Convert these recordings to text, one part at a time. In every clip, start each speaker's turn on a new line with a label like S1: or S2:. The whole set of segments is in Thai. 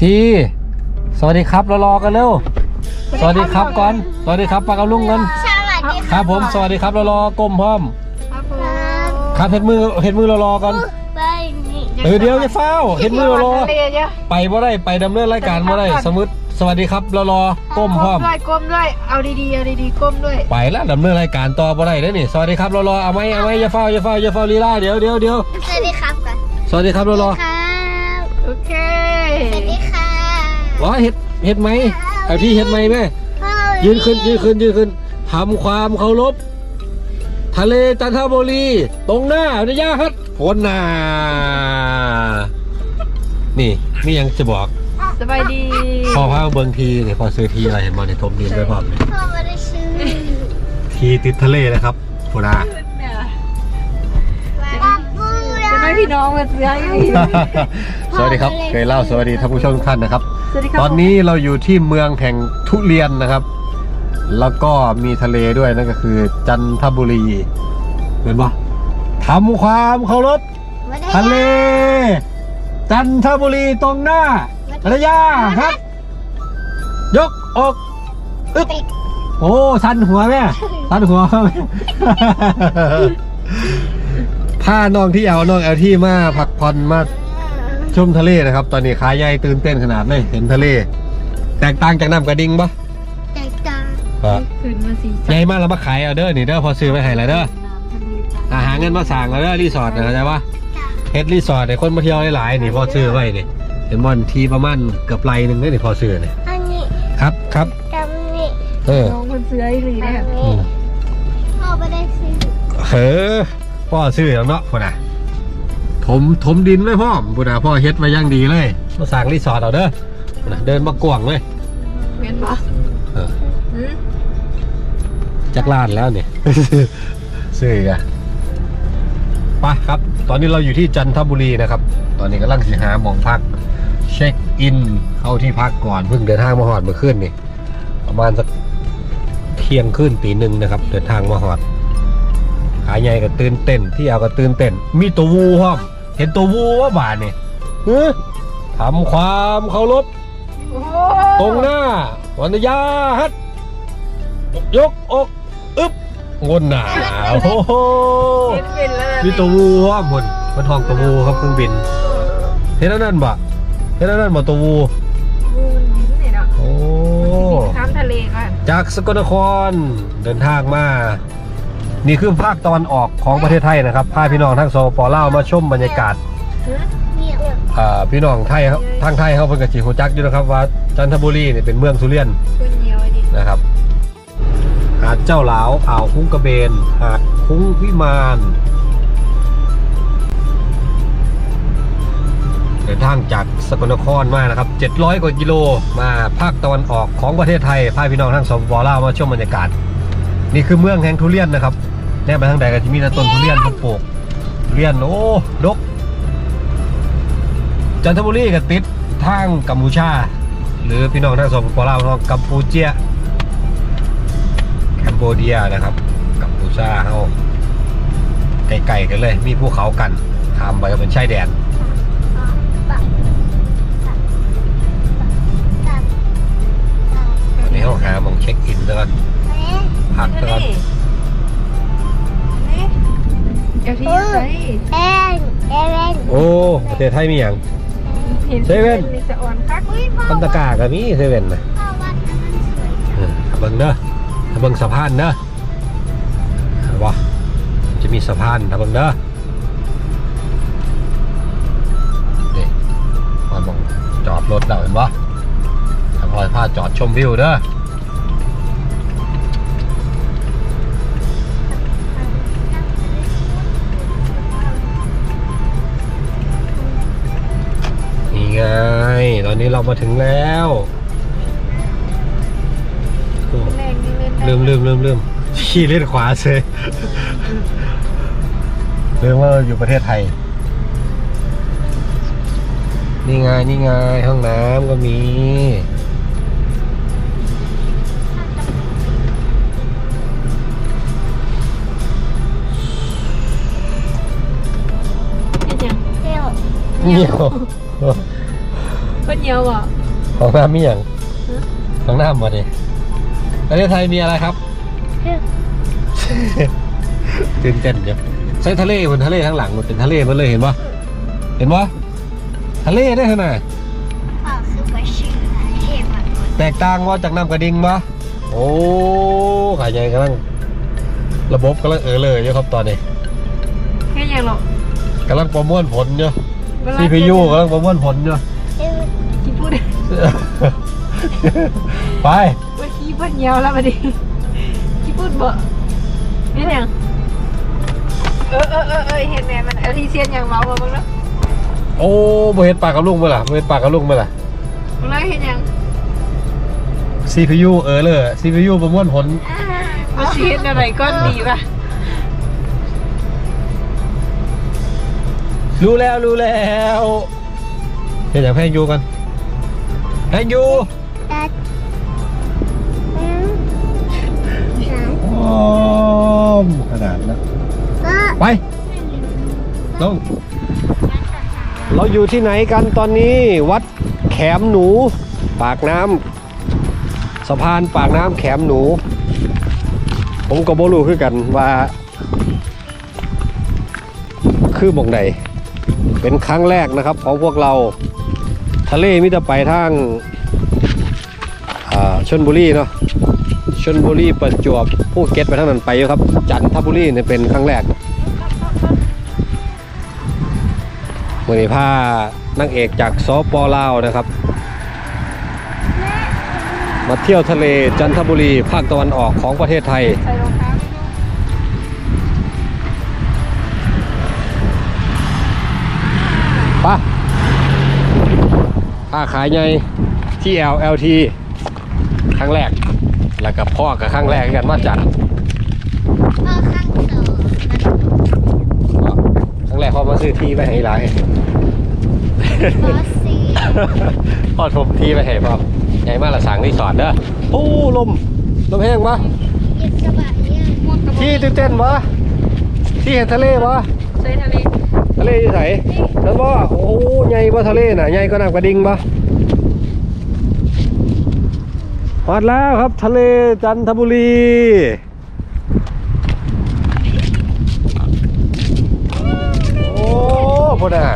S1: ทีสวัสดีครับรอรอกันเร็วสวัสดีครับก่อนสวัสดีครับปากกับลุงกัน
S2: สวัสดี
S1: ครับผมสวัสดีครับรอรอก้มพร้อม
S3: ครับผม
S1: ครับเห็ดมือเห็ดมือรอรอก่อน
S2: ไปนี่
S1: เออเดี๋ยวจะเฝ้าเห็ดมือรอรอ
S3: ทะเลเยอะ
S1: ไปบ่ได้ไปดำเนินรายการบ่ได้สมมติสวัสดีครับรอรอก้มพร้อม
S3: ด้วยก้มด้วย เอาดีๆเอาดีๆก้มด้วย
S1: ไปแล้วดำเนินรายการต่อบ่ได้เด้อนี่สวัสดีครับรอรอเอาไหมเอาไหมอย่าเฝ้าอย่าเฝ้าอย่าเฝ้าลีลาเดี๋ยวเดี๋ยวเดี๋ยว
S2: สวัสดีครับก่อน
S1: สวัสดีครับรอรอ
S2: ครับ
S3: โอเค
S2: สวัสดีค่ะ
S1: ว้าเห็ดเห็ดไหมเอาที่เห็ดไหมแม่
S2: พ่อ
S1: ยืนขึ้นยืนขึ้นยืนขึ้นทำความเคารพทะเลจันทบุรี ตรงหน้าวิทยาฮัทพ้นนานี่นี่ยังจะบอก
S3: สบายดี
S1: พอพาเบิงทีเนี่ยพอซื้อทีอะไรเห็นบอลในทมดินด้วยพร้อมเนี่ย
S2: พ่อไม่ได้ซื้อ
S1: ทีติดทะเลนะครับพูนา
S3: น้องมาเสืออยู่
S1: สวัสดีครับเคยเล่าสวัสดีท่านผู้ชมทุกท่านนะครับ
S3: สวัสดีครับ
S1: ตอนนี้เราอยู่ที่เมืองแห่งทุเรียนนะครับ แล้วก็มีทะเลด้วยนั่นก็คือ จันทบุรีเห็นปะทำความเคารพทะเล จันทบุรีตรงหน้าระยะครับ ยกอกอึ๊บโอ้ สันหัวแม่ สันหัวแม่ ถ้าน้องที่เอาน้องเอาที่มาพักผ่อนมาชมทะเลนะครับ ตอนนี้ขาใหญ่ตื่นเต้นขนาดเลยเห็นทะเล แตกต่างจากน้ำกระดิ่งปะ
S2: แตกต่าง
S1: ครับ
S3: ขึ้นมาสี
S1: ใหญ่มากแล้วมาขายเอาเด้อนี่เด้อพอซื้อไปให้แล้วเด้ออาหาเงินมาสั่งเอาเด้อรีสอร์ทนะเข้าใจปะเฮ็ดรีสอร์ทให้คนมาเที่ยวหลายๆนี่พอซื้อไว้นี่เห็นบอลทีประมาณเกือบไรหนึ่งเลยนี่พอซื้อนี่
S2: อันนี้
S1: ครับครับ
S2: กับนี่
S1: เออ
S3: น้องคนเสืออีหลี
S2: อัน
S3: เนี่ย
S2: นี้พ่อไม่ได้ซื้อ
S1: เฮ้อ พ่อซื้อแล้วเนาะพ่อน่ะถมถมดินไว้พ่อมพ่อน่ะพ่อเฮ็ดไว้อย่างดีเลยมาสั่งรีสอร์ทเอาเด้อพ่อน่ะเดินมากวางเลย
S3: เห็นปะ
S1: เออ
S3: หืม
S1: จักรลานแล้วเนี่ย ซื้ออีกอะไปครับ ตอนนี้เราอยู่ที่จันทบุรีนะครับ ตอนนี้กำลังสิหาหมองพัก เช็คอินเข้าที่พักก่อนเพิ่งเดินทางมาหอดเมื่อคืนนี่ ประมาณสักเที่ยงคืนตีหนึ่งนะครับ เดินทางมาหอด ขาใหญ่ก็ตื่นเต้นที่เอาก็ตื่นเต้น มีตัววูห้อม เห็นตัววูว่าบาทนี่เฮ้ยทำความเคารพ
S3: โอ้โห
S1: ตรงหน้าวันยาฮัดยกอกอึ๊บงนหนาโอ้โห
S3: เห็นเป็นแล้ว
S1: มีตัววูว่าบนมันทองตัววูครับเครื่องบิน เห็นแล้วนั่นบ่เห็นแล้วนั่นบ่ตัววู
S3: มูนดินเนี่ยเนาะ
S1: โอ้
S3: ข้ามทะเลก่อน
S1: จากสกลนครเดินทางมา นี่คือภาคตะวันออกของประเทศไทยนะครับพาพี่น้องทั้งสปลาวมาชมบรรยากาศ
S3: หืม
S2: เนี่ย
S1: อ่าพี่น้องไทยครับทางไทยเขาเพิ่นกะจิฮูจักอยู่นะครับว่าจันทบุรีเนี่ยเป็นเมืองทุเรียน
S3: คนเหนียวอันนี้
S1: นะครับ หาดเจ้าหลาวอ่าวคุ้งกระเบน หาดคุ้งวิมานเดินทางจากสกลนครมานะครับ 700 กว่ากิโลมาภาคตะวันออกของประเทศไทยพาพี่น้องทั้งสองปลาวมาชมบรรยากาศ นี่คือเมืองแห่งทุเรียนนะครับแน่ไปทางใดก็จะมีแต่ต้นทุเรียนทุกปกทุเรียนโอ้ดก จันทบุรีกับติดทางกัมพูชา หรือพี่น้องทั้งสองปลาวทางกัมพูเจียแคนโบเดียนะครับ กัมพูชาเขาไกลๆกันเลย มีภูเขากันทำไปก็เป็นชายแดนวันนี้เขาหาหมองเช็คอินแล้วกันพักแล้วกัน
S3: นี่ เอฟทีใส่
S2: เอ็นเอ็น
S1: โอ้ประเทศไทยมีอย่าง
S3: เห็น
S1: เซเว่น
S3: มีสะออนคัก
S2: อุ้ยพ่อ
S1: ปันตะกาก็มีเซเว่นนะ
S2: พ่อวัดอันนั้นสวย
S1: เออถ้าเบิ่งเด้อถ้าเบิ่งสะพานเด้อเห็นบ่จะมีสะพานถ้าเบิ่งเด้อนี่พอยมองจอดรถเราเห็นบ่ถ้าพอยพาจอดชมวิวเด้อ ไง ตอนนี้เรามาถึงแล้วโอ้
S3: แรงนี่เล่นได้
S1: ลืมลืมลืมลืมขี่เล่นขวาเซยลืมว่าเราอยู่ประเทศไทย นี่ไงนี่ไงห้องน้ำก็มี
S3: เห็นยัง
S2: เที่ยว
S1: เหี่ยว
S3: เป็นเหี่ยวอะ
S1: ของน้ำมีอย่างของน้ำมาดิประเทศไทยมีอะไรครับ ตื่นเต้นจ้ะใช้ทะเลบนทะเลทั้งหลังมันเป็นทะเลหมันเลยเห็นปะเห็นปะทะเลได้ขนาด
S2: พ่อคือไปชื่ออะไรเทพมัน
S1: แตกต่างว่าจากน้ำกระดิ่งปะโอ้ขายใหญ่กำลังระบบกำลังเออเลยอยู่ครับตอนนี้
S3: แค่ยังหรอก
S1: กำลังประมวลผลอยู่
S3: เวลา
S1: CPU กำลังประมวลผลอยู่
S3: ที่พูด
S1: ไป
S3: ว่าขี้เป็นเหี่ยวแล้วมาดิที่พูดบ่เห็นยังเออเออเออเออเห็นแม่มันเอาที่เซียนอย่างเมาบ่มึงเนาะ
S1: โอ้บ่เห็นปากกับลุงเมื่อล่ะบ่เห็นปากกับลุงเมื่อล่ะ
S3: มึงเลยเห็นยัง
S1: CPU เออเลย CPU ประมวลผล
S3: มาสิเห็นอะไรก็ดีป่ะ
S1: รู้แล้วรู้แล้วเห็นอย่างแพงยูกัน แพงยู
S2: ตัดแล้ว
S1: โอ้มขนาดนั้น
S2: ก็
S1: ไปลงเราอยู่ที่ไหนกันตอนนี้วัดแขมหนู ปากน้ำสะพานปากน้ำแขมหนู ผมก็บ่รู้คือกันว่า คือหมองใดเป็นครั้งแรกนะครับของพวกเรา ทะเลมิจะไปทางชนบุรีเนาะชนบุรีประจวบภูเก็ตไปทางนั้นไปครับ จันทบุรีเนี่ยเป็นครั้งแรกมือนี้พานางเอกจากสปลาวนะครับ มาเที่ยวทะเลจันทบุรีภาคตะวันออกของประเทศไทยาขายใหญ่ที่ LLT ครั้งแรก แล้วก็พ่อกับครั้งแรกกันมาจัด
S2: ก็ข้างสอง
S1: ครั้งแรกพ่อมาซื้อที่ไปให้หลาย
S2: บอสซี
S1: พ่อทบที่ไปให้พ่อใหญ่มากละสั่งรีสอร์ทเด้อโอ้ลมลมแห้งปะ
S2: เย็นสบายเนี่ย
S3: ม่วงกระบอก
S1: ที่ตื่นเต้นปะที่เห็นทะเลปะ
S3: ใส่ทะเล
S1: ทะเลอยู่ไหนนั่นปะโอ้ใหญ่ปะทะเลน่ะใหญ่ก็น้ำกระดิ่งปะมาแล้วครับทะเลจันทบุรีโอ้พอดอะ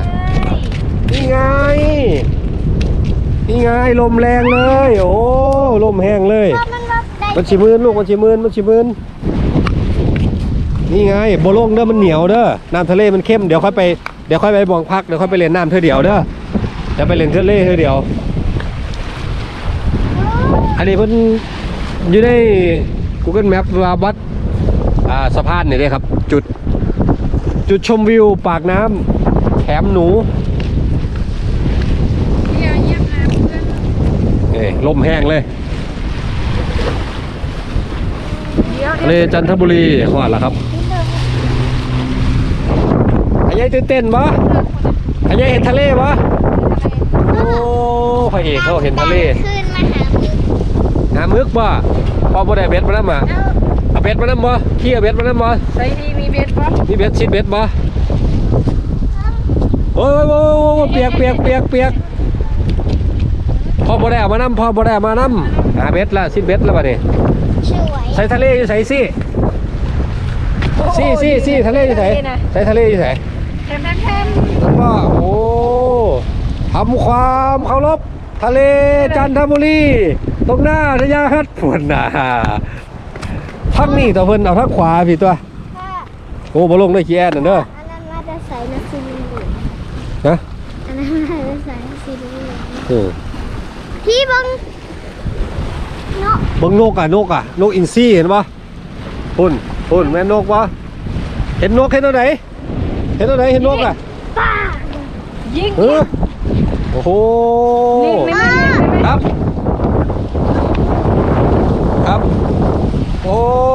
S1: นี่ไงนี่ไงลมแรงเลย โอ้ลมแห้งเลย
S2: มันรับได้
S1: มันชิมืนลูกมันชิมืนมันชิมืน นี่ไงโบลงเด้อมันเหนียวเด้อน้ำทะเลมันเข้มเดี๋ยวค่อยไปเดี๋ยวค่อยไปบองพักเดี๋ยวค่อยไปเล่นน้ำเท่าเดียวเด้อเดี๋ยวไปเล่นทะเลเท่าเดียว อันนี้เพิ่นอยู่ใน Google Map ว่าวัดอ่าสะพานนี่เลยครับ จุด จุดชมวิวปากน้ำแถมหนู
S3: เยี่ยมเยี่ยมนะเพื่อน
S1: เอ้ยลมแห้งเลย
S3: เดี๋ยว
S1: ทะเลจันทบุรีขวาดแล้วครับอายายตื่นเต้นปะอายายเห็นทะเลปะโอ้พระเอกเขาเห็นทะเล
S2: ขึ้นมาหามึง
S1: หามึกปะพอบ่ได้เบ็ดมาแล้วมา
S2: เอา
S1: เอาเบ็ดมาแล้วบ่พี่เอาเบ็ดมาแล้วบ่
S3: ใส่ดีมีเบ็ดปะ
S1: มีเบ็ดชิดเบ็ดบ่โอ้ยโอ้ยโอ้ยโอ้ยเปียกเปียกเปียกเปียกพอบ่ได้เอามานํพอบ่ได้เอามานํหาเบ็ดละชิดเบ็ดแล้วบัดนี้
S2: ช่วย
S1: ใส่ทะเลอยู่ใส่สิสิสิสิทะเลอยู่ใส่ใส่ทะเลอยู่ใส่
S3: แทมแทมแทม
S1: แล้วก็โอ้ทำความเคารพทะเลจันทบุรีตรงหน้าทะยาฮัดผวนนาพักนี่ตัวเพิ่นเอาทักขวาพี่ตัว
S2: ถ้า
S1: โอ้บ่ลงได้ขี้แอนนั่นเด้อ
S2: อันนั้นมาจะใส่นาซีลิง
S1: นะ
S2: อันนั้นมาจะใส่นาซีลิง
S1: เออ
S2: พี่บังเนาะ
S1: เบิ่งนกอะนกอะนกอินทรีเห็นปะพุ่นพุ่นแม่นนกปะเห็นนกเห็นตัวไหนเห็นตัวไหนเห็นนกอะ
S2: ป้า
S3: ยิง
S1: เออโอ้โห
S3: ลิงไม่ไม่ไม่
S1: ครับ ครับ โอ้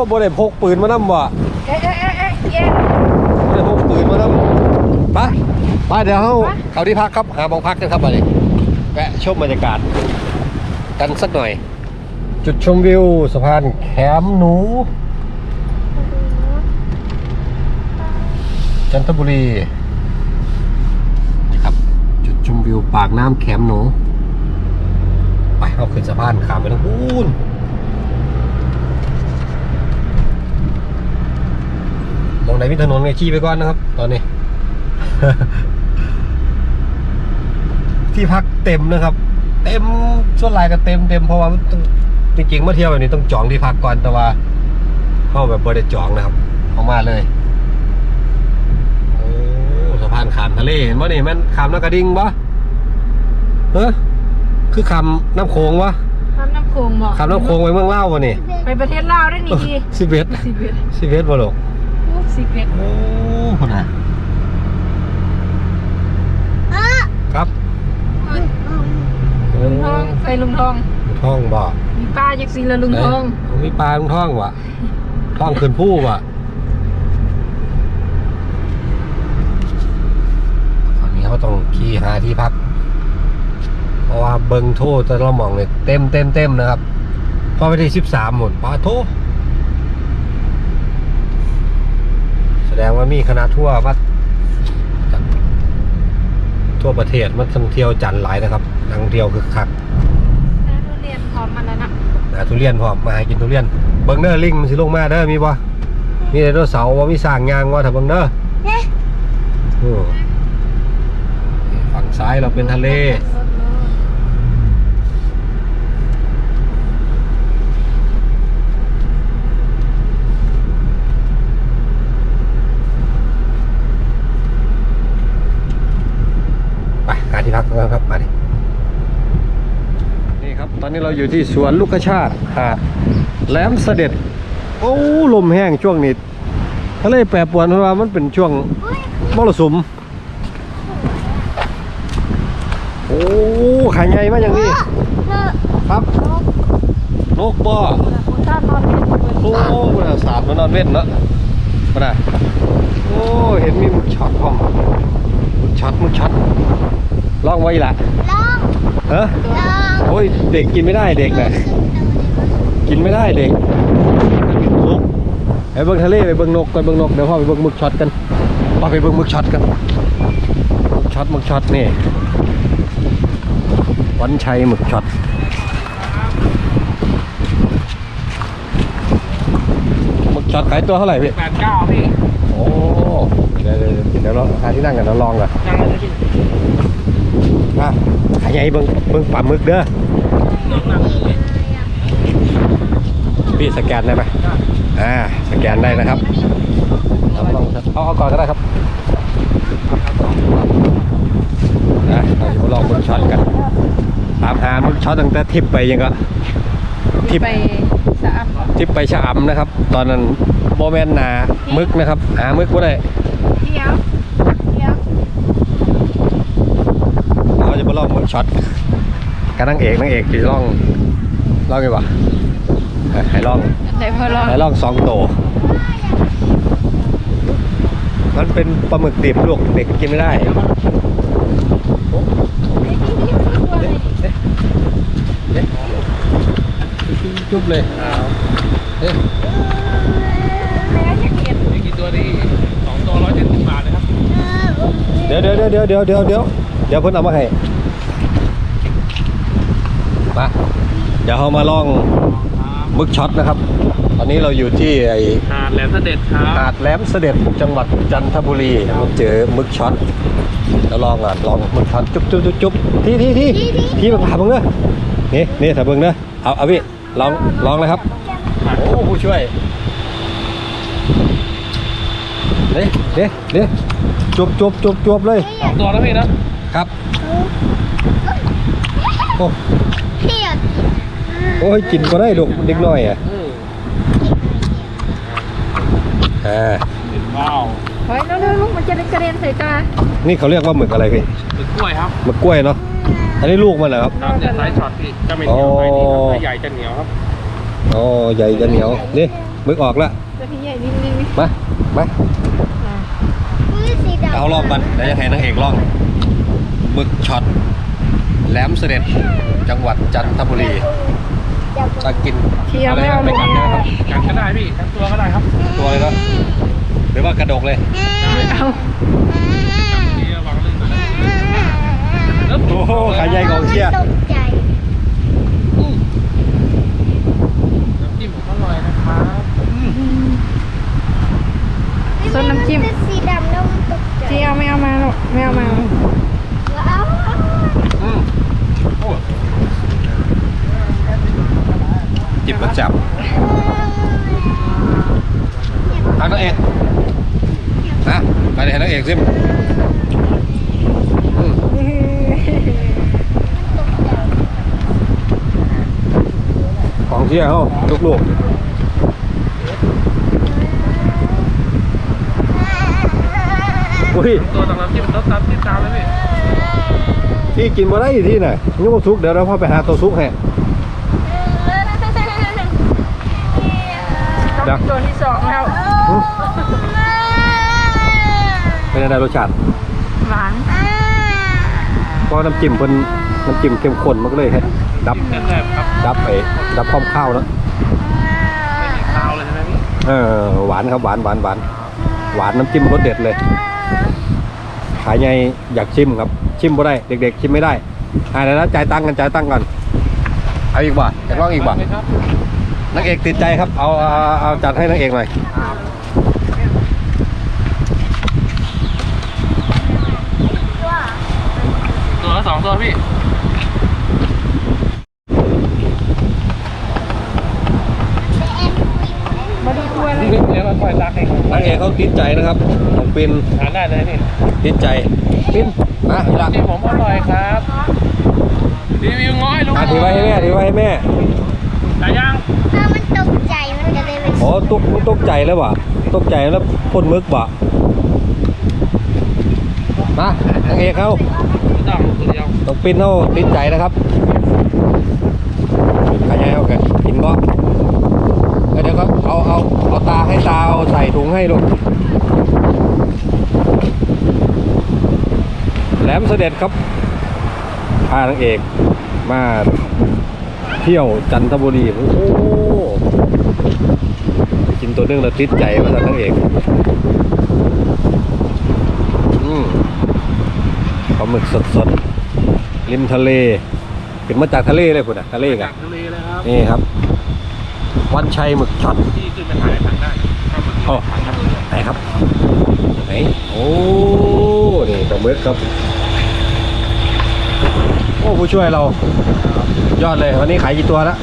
S1: บ่ได้พกปืนมานำบ่
S3: เอ๊ะเอ๊ะเอ๊ะเอ๊ะเอ๊ะ
S1: บ่ได้พกปืนมานำไปไปเดี๋ยวเฮาเอาที่พักครับหาบ้องพักกันครับบัดนี้แวะชมบรรยากาศกันสักหน่อย จุดชมวิวสะพานแขมหนู จันทบุรีนะครับ จุดชมวิวปากน้ำแขมหนู ไปเอาขึ้นสะพานขามไปทางพูนมองไหนมีถนนไงขี่ไปก่อนนะครับ ตอนนี้ ที่พักเต็มนะครับ เต็มส่วนลายก็เต็มเต็มเพราะว่ามัน จริงๆเมื่อเที่ยวแบบนี้ต้องจองที่พักก่อนแต่ว่าเข้าแบบบริจองนะครับเอามาเลยโอ้สะพานขามทะเลเห็นป่ะนี่แมันขามน้ำกระดิ่งปะเฮ้คือขามน้ำโขงวะ
S3: น้ำน้ำโขงบอก
S1: ขามน้ำโขงไปเมืองเล่าววะนี่
S3: ไปประเทศลาวได้นี่ดี
S1: สิบเอ็ด
S3: สิบเอ็ด
S1: สิบเอ็ดบ่หรอก
S3: สิบเอ็ด
S1: โอ้คนน่ะ
S2: อะ
S1: ครับ
S3: ลุงทองใส่ลุงทอง
S1: ท่องบ่
S3: มีป้าจากสีละลุงทอง
S1: เอ้ยมีปลาลุงท่องวะท่องขึ้นผู้วะตอนนี้เขาต้องขี่หาที่พัก เพราะว่าเบิงโทษแต่เรามองเลยเต็มเต็มเต็มนะครับ พอไปที่สิบสามหมดปลาโทแสดงว่ามีคณะทั่ววัดจากทั่วประเทศมาท่องเที่ยวจันทร์หลายนะครับนักท่องเที่ยวคึกคัก
S3: ทุเรียนพร้อมมันแล้วนะ
S1: หาทุเรียนพร้อมมาหากินทุเรียนเบิงเด้อลิงมันสิลงมาเด้อมีบ่มีไดโนเสาร์ว่ามีสร้างยางว่าถ้าเบิงเด้อ
S2: เนี่ย
S1: อือฝั่งซ้ายเราเป็นทะเลไปหาที่พักกันครับ มาดิ นี่ครับ ต อนนี้เราอยู่ที่สวนลูกกระชาติหาดแหลมเสด็จ โอ้ลมแห้งช่วงนี้ทะเลแปรปรวนเพราะว่ามันเป็นช่วงมรสุม โอ้ขายใหญ่มากอย่างนี้ ครับนกบ่
S3: ถ้านอนเป็น
S1: โอ้มันน่ะสาดมันนอนเว้นเนาะมันน่ะโอ้เห็นมีมึกช็อตพร้อมหมึกช็อตมึกช็อตล่องไว้ละ
S2: ลอง
S1: ฮ้อ
S2: ลอง
S1: โอ้ยเด็กกินไม่ได้เด็กน่ะกินไม่ได้เด็กลุกไปเบิ่งทะเลไปเบิ่งนกไปเบิ่งนกเดี๋ยวพ่อไปเบิ่งหมึกช็อตกันพ่อไปเบิ่งหมึกช็อตกันหมึกช็อตหมึกช็อตนี่วันชัยหมึกช็อตหมึกช็อตขายตัวเท่าไหร่พี่
S4: แปดเก้าพี่
S1: โอ้เดี๋ยวเดี๋ยวเดี๋ยวเราหาที่นั่งกันเราลองก่อน
S4: นั่งเลยพี่
S1: อะขาย ใหญ่เบิ่งเบิ่งปลาหมึกเด้อ
S4: นั่งเลย
S1: พี่สแกนได้ไหมอ่าสแกนได้นะครับเอาลองเอาเอาก่อนก็ได้ครับนะเราจะมาลองมึกช็อตกันตามหามึกช็อตตั้งแต่ทริปไปยังก็ทิป
S3: ไปสะอับ
S1: ทริปไปชะอำนะครับ ตอนนั้นโมเมนต์นามึกนะครับ หามึกก็ได้
S3: เที่ยวเที่ยว
S1: เราจะมาลองมึก ช็อตกับนางเอกนางเอกที่ลองลองไงวะเอ้ยให้ลอง
S3: ไหนพอลอง
S1: ไหนลองสองโตวมันเป็นปลาหมึกดิบลูกเด็กกินไม่ได้จุ๊บเลยเอ๊ะ
S4: มีกี่ตัวดีสองตัวร้อยเจ็ดสิบบาทเลยครับ
S1: เดี๋ยวเดี๋ยวเดี๋ยวเดี๋ยวเดี๋ยวเดี๋ยวเดี๋ยวเพิ่นเอามาให้ มาเดี๋ยวเรามาลองหมึกช็อตนะครับ ตอนนี้เราอยู่ที่ไอ
S4: หาดแหลมเสด็จครับ
S1: หาดแหลมเสด็จจังหวัดจันทบุรีเราเจอหมึกช็อตแล้วลองอะลองหมึกช็อตจุ๊บจุ๊บจุ๊บจุ๊บที่ที่ที่ที่มาผ่าเบิ่งเด้อนี่นี่ถ้าเบิ่งเด้อเอาเอาพี่ลองลองเลยครับโอ้ผู้ช่วยเด้เด้เด้จุ๊บจุ๊บจุ๊บจุ๊บเลย
S4: สองตัวแล้วพี่นะครับ
S1: โอ้
S2: เที่ยว
S1: โอ้ยกินก็ได้ลูกเด็กน้อยอะ
S4: อืม
S1: อ่า
S4: ว้าว
S3: เฮ้ยเร็วๆลูกมันจะได้กระเด็นใส่ตา
S1: นี่เขาเรียกว่าหมึกอะไรพี่
S4: เป็นกล้วยครับ
S1: หมึกกล้วยเนาะอันนี้ลูกมันเหรอครับ
S4: ครับเนี่ยไซส์ช็อตพี่จะไม่เหนียวไซส์นี้ครับไซส์ใหญ่จะเหนียวครับ
S1: อ๋อใหญ่จะเหนียวนี่หมึกออกแล้ว
S3: ตัวที่ใหญ่นิดนึง
S1: มามา
S3: อ่า
S2: นี่สีดำ
S1: เอาลองกันเดี๋ยวจะให้นางเอกลองหมึกช็อต แหลมเสด็จจังหวัดจันทบุรีจะกินอะไร
S3: ครับ
S1: ไปกันนะครับ
S4: กันก็ได้พี่กันตัวก็ได้ครับ
S1: ตัวเลยครับหรือว่ากระดกเลย
S3: เอา
S4: โอ้โหขายใหญ่ของเทียน้ำจิ้มผมอร่อยนะ
S1: ครับส้นน้ำจิ้มสี
S2: ดำแล้วมันต
S1: กใจที่เอาไม่เอามาหร
S2: อกไม่เอา
S1: มาเอา จิบมันจับทางนักเอกนะมาเลยนักเอกซิมอืมของเชี่ยร์เขาลูกๆอุ้ย
S4: ตัวต่างน้ำจิ้มรสตามจิ้มตามเลยพี่
S1: ที่กินมาได้อยู่ที่ไหนนี่มันซุกเดี๋ยวเราพาไปหาตัวซุกให้
S3: ต้องเป็นตัวที่สองแล้ว
S1: เป็นอะไรรสชาติ
S3: หวาน
S1: เพราะน้ำจิ้มเพิ่นน้ำจิ้มเข้มข้นมากเลยให้ดับ
S4: แน่ดับ
S1: ดับไปดับความข้าวแล้ว
S4: ไม่มีข้าวเลยใช่ไหมพี่
S1: เออหวานครับหวานหวานหวานหวานน้ำจิ้มรสเด็ดเลยขายไงอยากชิมครับ ชิมบ่ได้ เด็ก ๆ ชิมไม่ได้อ่าเดี๋ยวนะจ่ายตังค์กันจ่ายตังค์กันเอาอีกบ่อยากลองอีกบ่า
S4: ครับ
S1: นางเอกติดใจครับ เอาเอาเอาจัดให้นักเอกหน่อย
S4: ตัวละสองตัวพี่
S3: มาดูตัว เลย
S4: เดี๋ยวเราปล่อยรักเอง
S1: นางเอกเขาติดใจนะครับของปิน
S4: ทานได้เลยพี่
S1: ติดใจปินมาอีกละ
S4: ที่ผมอร่อยครับรีวิวง้อยลูก
S1: อะถือไว้ให้แม่ถือไว้ให้แม่
S4: แต่ยัง
S2: ถ้ามันตกใจมันก็เลยเป็น
S1: อ๋อตกตกใจแล้ววะตกใจแล้วพ่นมึกวะมานางเอกเขา
S4: ต้องตัวเดียว
S1: ต้องปินเขาติดใจนะครับขายายเอากันกินก็ เดี๋ยวก็เอาเอาเอาตาให้ตาเอาใส่ถุงให้ลูกแหลมเสด็จครับพานางเอกมาเที่ยวจันทบุรีโอ้โหกินตัวนึงแล้วติดใจมาจากนางเอกอืมปลาหมึกสดๆริมทะเล เป็นมาจากทะเลเลยคุณอะทะเลกั
S4: จานกทะเลเลยครับ
S1: นี่ครับ วันชัยหมึกช็อต
S4: ที่ขึ้นไปถ่ายทางได้ครับ
S1: โอ้ไหนครับไหนโอ้นี่ปลาหมึกครับโอ้ผู้ช่วยเรา ยอดเลยวันนี้ขายกี่ตัวแล้ว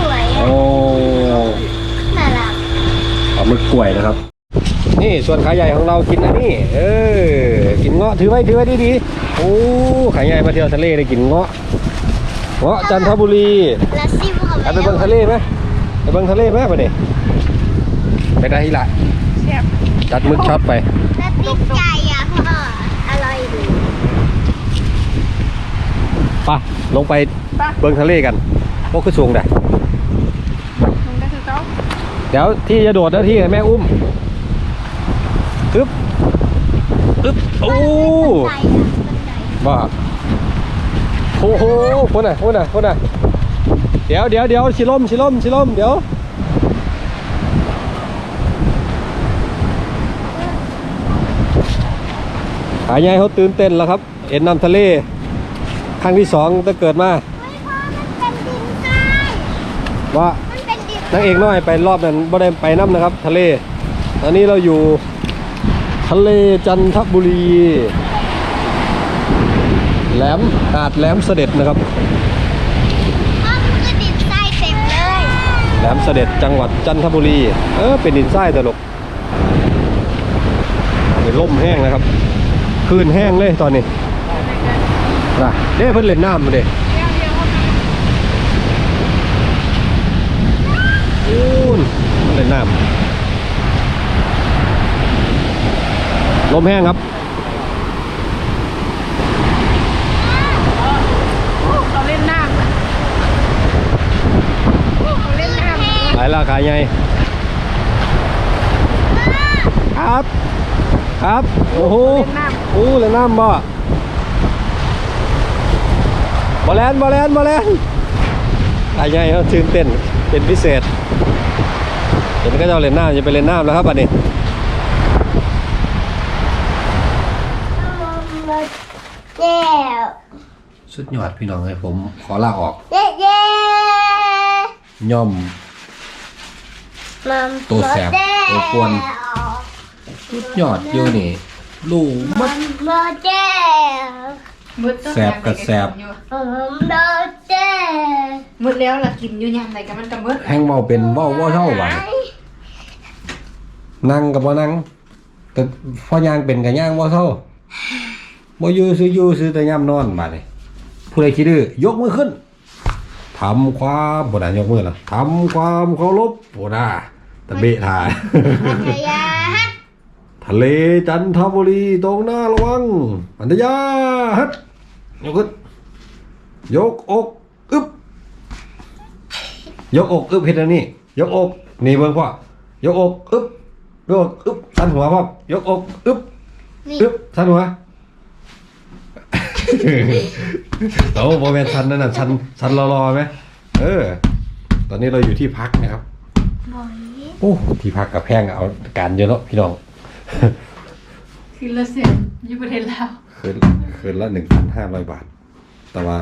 S2: สวย
S1: โอ้
S2: น่ารัก
S1: ปลาหมึกกล้วยนะครับ นี่ส่วนขาใหญ่ของเรากินอันนี้เออกินเงาะถือไว้ถือไว้ดีๆโอ้ขาใหญ่มาเที่ยวทะเลได้กินเงาะ เงาะจันทบุรี
S2: แล้วซิมเขา
S1: ไปไปเบิ่งทะเลไหมไปเบิ่งทะเลไหมไปดิไปได้ที่ละ
S3: แซ่บ
S1: จัดหมึกช็อตไป
S2: แล้วติดใจอะพ่ออร่อยดี
S1: ไปลงไป
S3: ปะ
S1: เบิ่งทะเลกันพวกขึ้นสูงได้
S3: ลงได้คือเขา
S1: เดี๋ยวที่จะโดดนะที่ให้แม่อุ้มอึ๊บอึ๊บโอ้
S2: ใจอะมันใจ
S1: บ้า โอ้โหคนน่ะคนน่ะคนน่ะเดี๋ยวเดี๋ยวเดี๋ยวชิลมชิลมชิลมเดี๋ยวหายายเขาตื่นเต้นแล้วครับเห็นน้ำทะเลครั้งที่สองตั้งเกิดมา
S2: เฮ้ยพ่อมันเป็นดินทราย
S1: ว่า
S2: มันเป็นดิน
S1: นางเอกน้อยไปรอบนั้นบ่ได้ไปน้ำนะครับ ทะเล ตอนนี้เราอยู่ทะเลจันทบุรี แหลมหาดแหลมเสด็จนะครับ
S2: พ่อมันคือดินทรายเต็มเลย
S1: แหลมเสด็จจังหวัดจันทบุรี เออเป็นดินทรายตลกเป็นล่มแห้งนะครับคลื่นแห้งเลยตอนนี้นะเด้เพิ่นเล่นน้ำมาเด้อูนเล่นน้ำลมแห้งครับ
S3: เราเล่นน้ำเราเล่นน้ำ
S1: หลายราคาใหญ่ครับ ครับ โอ้โห
S3: เล่นน้ำ
S1: โอ้เลยน้ำบ่บอลแลนบอลแลนบอลแลนหลายใหญ่เขาตื่นเต้นเป็นพิเศษ เห็นก็จะเอาเล่นน้ำจะไปเล่นน้ำแล้วครับบัดนี้
S2: เย้
S1: สุดยอดพี่น้องเลยผมขอลาออก
S2: เย้เย้
S1: ย่อม
S2: มัม
S1: ตัวแสบตัวกวนสุดยอดอยู่นี่ลูกมัด
S2: โมเดล
S3: มืดต้อง
S1: แซ่บกับแซ่บ
S2: ผมโมเดล
S3: มืดแล้วล่ะกินอยู่ยามไหนกันมันก็มืด
S1: แห้งเมาเป็นเว้าเว่าเท่าไหวนั่งกับว่านั่งแต่พอย่างเป็นกับย่างเว่าเท่าบ่อยู่ซื้ออยู่ซื้อแต่ย่ำนอนบาดนี้ผู้ใดคิดดื้อยกมือขึ้นทำความบ่ได้ยกมือละทำความเคารพบ่ได้ ตะเบะทาย
S2: พยาฮัท
S1: ทะเลจันทบุรีตรงหน้าระวังอันตยาฮัดยกขึ้นยกอกอึบยกอกอึบเห็นแล้วนี่ยกอกนี่เบิ่งพ่อยกอกอึบยกอกอึบสันหัวพ่อยกอกอึบ
S2: นี่
S1: อึบสันหัวโอ้โมเมนชันนั่นน่ะชันชันรอๆไหมเออ ตอนนี้เราอยู่ที่พักนะครับ
S2: บอย
S1: โอ้ที่พักกับแพงเอาการเยอะเนาะพี่น้อง
S3: คือละเสียนอยู่ประเทศลาว
S1: คืนคืนละหนึ่งพันห้าร้อยบาท แต่ว่า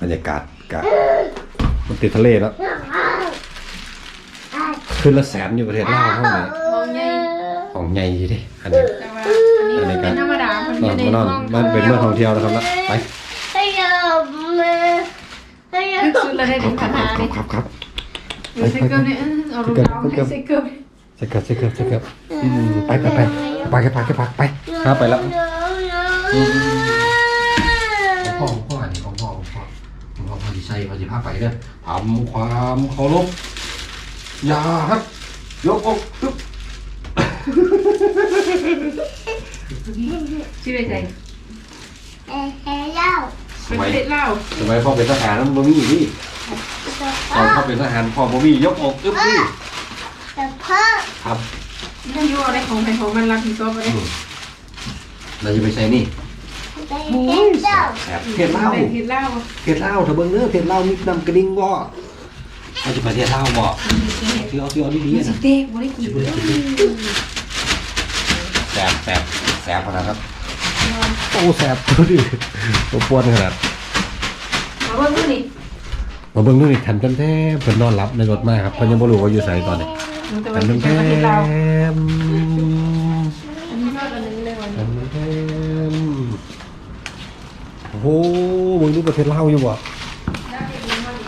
S1: บรรยากาศกะมันติดทะเลแล้วคืนละแสนอยู่ประเทศลาวห้องไหน
S3: มองใหญ่
S1: ของใหญ่ดิอันนี้
S3: แต่ว่าอันนี้มันเป็นธรรมดามันอน
S1: อยู่น
S3: ใน
S1: มานอน
S3: ห้อง
S1: มันเป็นเมืองท่องเที่ยวนะครับนะไป
S2: พยามือพยา
S3: คือสุดละได้
S1: ค
S3: ถึ
S1: รับ
S3: ง
S1: ค
S3: ข
S1: รับ
S3: นาดนี้
S1: ครับครับ
S3: เออใส่เก ลือเนี่ยเออเอาลูกน้องให้ใส่เกลือ
S1: ใส่เกือบใส่เกือบใส่เกือบอืมไปไปไปไปแค่พักแค่พักไปห้าไปแล้วของพ่อของพ่ออันนี้ของพ่อของพ่อของพ่อพอดีใส่พอดีพาไปเด้อทำความเคารพอย่าครับยกอกตึ๊บ
S3: ชื่ออะไร
S2: เอ้เฮ้ยเล่า
S3: เป็นประเทศลาว
S1: ทำไมพ่อเป็นทหารมันบ่มีนี่ ตอนพ่อเป็นทหารพ่อบ่มียกอกตึ๊บนี่
S2: แต่พ่อ
S1: ครับ
S3: ถ้าอยู่อะไรของใครของมันรับผิดชอบอะไร
S1: เราจะไปใส่นี่
S2: ได้เห็นเจ้า
S1: แอบเทศเหล้า
S3: เป็นประเทศลาว
S1: เทศเหล้าเถอะเบิ่งเด้อเทศเหล้ามีน้ำกระดิ่งบ่เราจะไปเทศเหล้าบ่เที่ยวเที่ยวดีๆ
S3: สิ
S1: นะ
S3: เต๊กบ่ได้กิน
S1: แสบแสบแสบขนาดครับโอ้แสบตัวดิตัวปวดขนาด
S3: มาเบิ่งดูนี่
S1: มาเบิ่งดูนี่ทันแท้เพิ่นนอนหลับในรถมาครับเพิ่นยังบ่รู้ว่าอยู่ไสตอนนี้
S3: แต่
S1: ทั
S3: ว่านเป็น
S1: แท้
S3: ประเทศลาว
S1: ม
S3: อันนี้ยอดอันนึงเลยวัน
S1: ทันแท้มโอ้โหมึงดูประเทศลาวอยู่บ่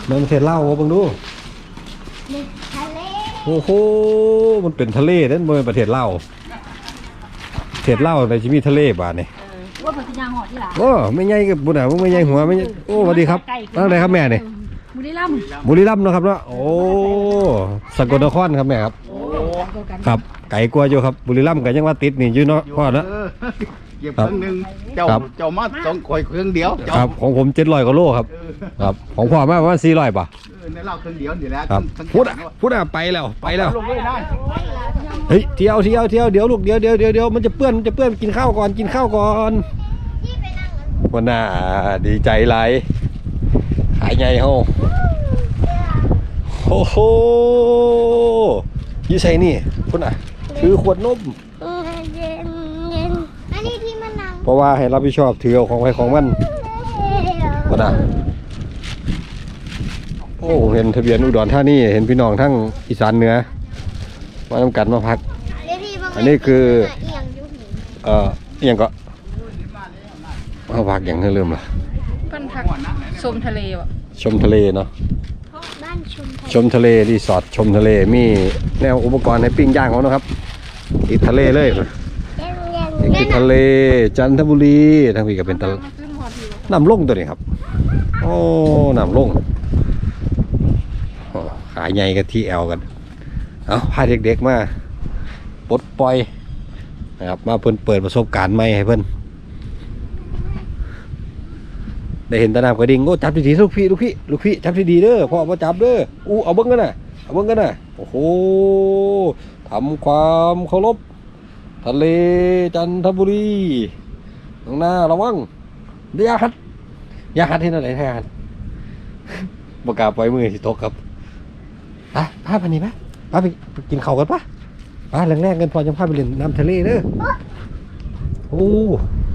S1: มันประเทศลาวบ่เบิ่งดู
S2: ทะเล
S1: โอ้โหมันเป็นทะเลนั่นบ่เป็นประเทศลาวประเทศลาวอะไรจะมีทะเลบาดนี่
S5: ว่าพัทยาหอที่หลัง
S1: โอ้ไม่ใหญ่กับบุญอะไม่ใหญ่หัวไม่ใหญ่โอ้สวัสดีครับตั้งไหนครับแม่นี่
S5: บุรีรัมย์
S1: บุรีรัมย์เนาะครับเนาะโอ้สกลนครครับแม่ครับครับ ไก่กลัวอยู่ครับบุรีรัมย์ก็ยังว่าติดนี่อยู่เนาะพ่อเนาะ
S6: เออเก็บเครื่องหนึ่งเจ้า
S1: ครับ
S6: เจ้ามาสองคอยเครื่องเดียวเจ้า
S1: ครับของผม700กว่าโลครับครับ ของพ่อมาประมาณ400ป่ะ
S6: เออในเล่าเครื่องเดียวนี่แหละ
S1: ครับ
S6: ทั้ง
S1: พูดอะพูดอะไปแล้วไปแล้ว
S6: ลงเลยนะ
S1: เฮ้ยเที่ยวเที่ยวเที่ยวเดี๋ยวลูกเดี๋ยวเดี๋ยวเดี๋ยวเดี๋ยวมันจะเปื้อนมันจะเปื้อนกินข้าวก่อนกินข้าวก่อน
S2: ที่ไปนั่ง
S1: วันหน้าดีใจไรขายไงเฮาโอ้โหอยี่ใส่นี่พุ่นอะ ถือขวดนม
S2: เย็นเย็นอันนี้ที่มันนั่ง
S1: เพราะว่าให้รับผิดชอบถือเอาของใครของมันพุ่นอะโอ้เห็นทะเบียนอุดรธานีเห็นพี่น้องทั้งอีสานเหนือมาทำกันมาพัก อันนี้คือ
S2: เอียงอยู่หิน
S1: เอ่ออหยังก็มาพักอย่างเริ่มละ
S3: ปั้นผักช มทะเลว่ะ
S1: ชมทะเลเนาะ
S2: บ้านชุมพล
S1: ชมทะเลรีสอร์ทชมทะเลมีแนวอุปกรณ์ให้ปิ้งย่างเขานะครับติดทะเลเลย
S2: เย็นเย็น
S1: นี่คือทะเลจันทบุรีทางพี่ก็เป็นตะ
S3: ขึ้นหอดอยู่
S1: น้ำลงตัวนี้ครับ โอ้น้ำลงโอ้ขาใหญ่กับที่แอลกันเอาพาเด็กๆมาปลดปล่อยนะครับมาเพิ่นเปิดประสบการณ์ใหม่ให้เพิ่น ได้เห็นตะนามกระดิ่งโอ้จับดีๆลูกพี่ลูกพี่ลูกพี่จับดีๆเด้อพ่อมาจับเด้ออู้เอาเบิ้งกันน่ะเอาเบิ้งกันน่ะโอ้โหทำความเคารพทะเลจันทบุรีตรงหน้าระวังเดี๋ยวอย่าหัดยาหัดที่นั่นไหนแทนบกล้าปล่อยมือที่ตกครับไปพาไปนี่ปะพาไปไปกินข้าวกันปะไปแรงๆกันพอจะพาไปเล่นน้ำทะเลเด้อโอ้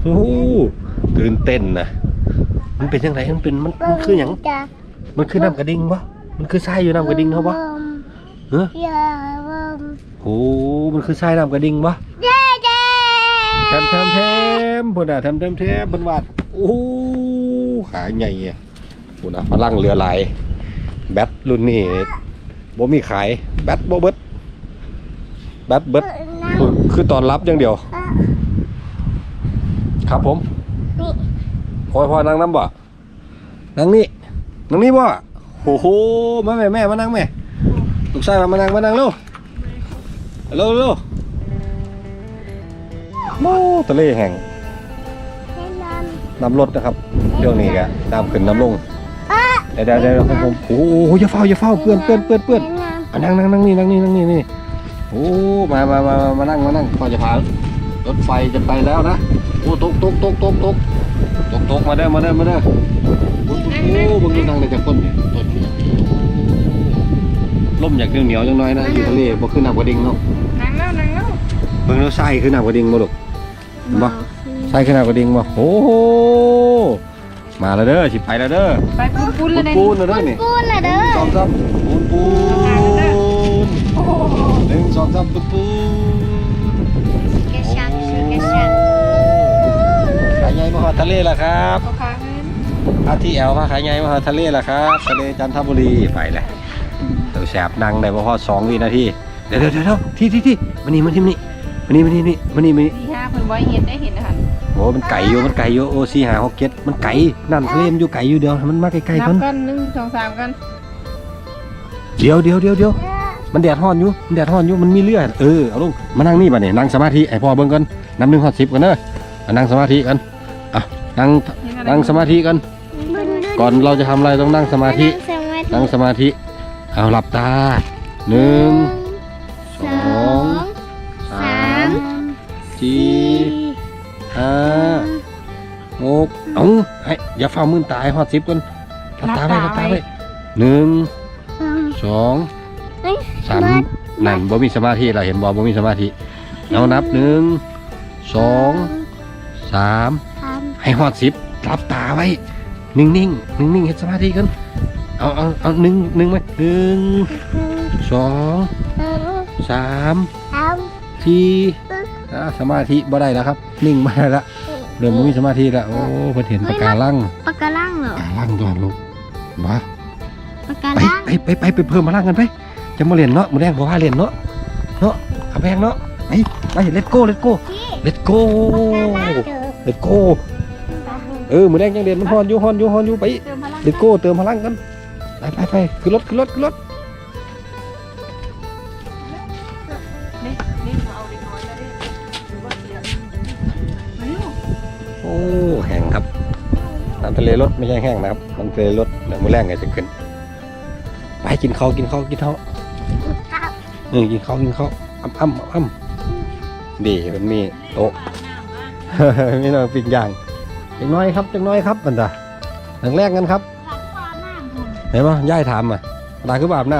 S1: โหตื่นเต้นนะ มันเป็นยังไงมันเป็นมันมันคืออย่าง
S2: จ้ะ
S1: มันคือน้ำกระดิ่งปะมันคือทรายอยู่น้ำกระดิ่งเขาปะเฮ้ย
S2: อย่าเบิ่ม
S1: โอ้มันคือทรายน้ำกระดิ่งปะ
S2: เย้เย้
S1: แถมแถมแถมพุ่นอะแถมแถมแถมเพิ่นวาดโอ้โหขาใหญ่อะพุ่นอะพลังเรือไหลายแบตรุ่นนี้บ่มีขายแบตบ่เบิดแบตเบิดคือคือตอนรับอย่างเดียว ครับผม
S2: นี่
S1: พอพอนั่งน้ำบ่นั่งนี่นั่งนี่บ่โอ้โหมาแม่แม่มานั่งแม่ลูกชายมามานั่งมานั่งเร็วเร็วเร็วโอ้ทะเลแห่ง
S2: น้ำ
S1: ลดนะครับเดี๋ยวนี้ก็น้ำขึ้นน้ำลงเดี๋ยวเดี๋ยวเดี๋ยวผมโอ้โหอย่าเฝ้าอย่าเฝ้าเปื้อนเปื้อนเปื้อนเปื้อน
S2: อะ
S1: นั่งนั่งนั่งนี่นั่งนี่นั่งนี่นี่โอ้มามามามามานั่งมานั่งพ่อจะพารถไฟจะไปแล้วนะโอ้ตกตกตกตกตก ตกตกมาเด้อมาเด้อมาเด้อโอ้โหบางทีนั่งในจากคนเนี่ยต้นล่มอยากเหนียวเหนียวๆจังน้อยนะอยู่ทะเลบ่ขึ้นหนักกว่าดิ่งเนาะ
S3: นั่งแล้วนั่งแล้ว
S1: เบิ่งแล้วไส้ขึ้นหนักกว่าดิ่งบ่ลูกบ่ไส้ขึ้นหนักกว่าดิ่งบ่โอ้โหมาแล้วเด้อสิไปแล้วเด้อ
S3: ไปปุ้นปุ้นเลย
S1: ปู
S3: เนี่ย
S1: นๆแล้วเด้อนี่
S2: ปูนน่ะเด้อ
S1: สองสามปูนปูนหนึ่งสองสามปูนปูน ขายใหญ่มหาทะเลล่ะครับ
S3: เอาค้างเงิน
S1: อาที่แอลพาขายใหญ่มหาทะเลล่ะครับทะเลจันทบุรีไปเลยตัวแสบนั่งได้พอสองวินาทีเดี๋ยวเดี๋ยวเดี๋ยวที่ที่ที่มานี่มาที่นี่มานี่มานี่นี่มานี่มานี่
S3: ที่ห้าเพิ่นบ่ให้เห็นได้เห็นนะคะ
S1: โอ้มันไก่อยู่มันไก่อยู่โอ้สี่หาหกเจ็ดมันไก่นั่นทะเลมันอยู่ไก่อยู่เดียวให้มันมาใกล้ๆ
S3: นั
S1: กัน
S3: กันหนึ่งสองสามกัน
S1: เดี๋ยวเดี๋ยวเดี๋ยวเดี๋ยวมันแดดฮ้อนอยู่มันแดดฮ้อนอยู่มันมีเลือดเออเอาลงมานั่งนี่บัดนี่นั่งสมาธิไอพ่อเบิ่งกันนับหนึ่งหอดสิบกันเด้อมานั่งสมาธิกัน อะนั่งนั่งสมาธิกัน ก่อนเราจะทำอะไรต้องนั่งสมาธิ นั่งสมาธิ เอาหลับตาหนึ่งสองสามสี่ห้าหกเอาให้อย่าเฝ้ามือตายหอดสิบกันหลับตาไว้หลับตาไว้หนึ่งสองสามนั่นบ่มีสมาธิเราเห็นบ่บ่มีสมาธิเอานับหนึ่งสองสาม ให้หอดสิบหลับตาไว้ นิ่งๆ นิ่งๆเฮ็ดสมาธิกัน เอาเอาเอาหนึ่งหนึ่งไหมหนึ่งสองสามสี่อ่าสมาธิบ่ได้แล้วครับ นิ่งมาแล้วเริ่มบ่มีสมาธิแล้วโอ้เพิ่นเห็นปะการัง
S2: ปากกาลังเหรอ
S1: ปะการังตัวลูกมา
S2: ปากกา
S1: ไป
S2: ลัง
S1: ไปไปไปไปเพิ่มพลังกันไปจะมาเรียนเนาะมื้อแรงบ่ว่าเรียนเนาะเนาะขับแพงเนาะไปไป let's go let's go let's go let's go เออมื้อแรงยังเรียนมันฮ้อนอยู่ฮ้อนอยู่ฮ้อนอยู่ไป
S3: เติมพลัง
S1: let's go เติมพลังกันไปไปไปขึ้นรถขึ้นรถขึ้นรถ
S3: นี่นี่เอาเด็กน้อยแล้วดิหรือว่าเสียมาเร็ว
S1: โอ้แห้งครับน้ำทะเลรถไม่ใช่แห้งนะครับน้ำทะเลรถเดี๋ยวมื้อแรงไงจะขึ้น ไปกินข้าวกินข้าวกินข้าวเออกินข้าวกินข้าวอ้ำอ้ำอ้ำดีมันมีโต๊ะมีน้องปิ้งย่าง จังน้อยครับจังน้อยครับมันจ้ะหลังแรกกันครับเห็นปะย่ายถามอะตาคือแบบน้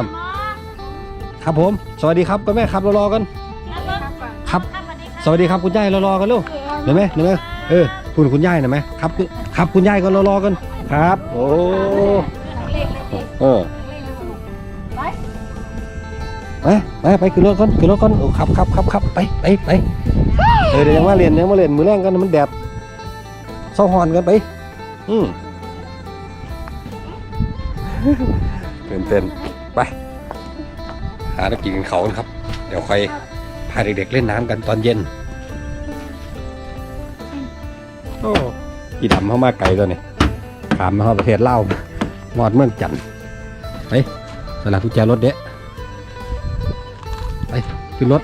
S1: ำครับผม สวัสดีครับก็แม่ครับรอๆกัน ครับ สวัสดีครับคุณย่ายรอๆกันลูกเห็นไหมเห็นไหมเออคุณคุณย่ายหน่อยไหมครับคุณครับคุณย่ายก็รอๆกันครับ โอ้เออไปไปไปขึ้นรถก่อนขึ้นรถก่อนโอ้ขับขับขับขับไปไปไปเออเดี๋ยวยังมาเรียนยังมาเรียนมือแรงกันมันแดด เศร้าหอนกันไป อืมตื่นเต้นไป หาน้ำกินกันเขากันครับ เดี๋ยวค่อยพาเด็กๆเล่นน้ำกันตอนเย็น โอ้อีดำเข้ามาไกลตัวนี้ขามมาเข้าประเทศเล่ามอดเมืองจันทน์ไปสลับกุญแจรถเด้ไปขึ้นรถ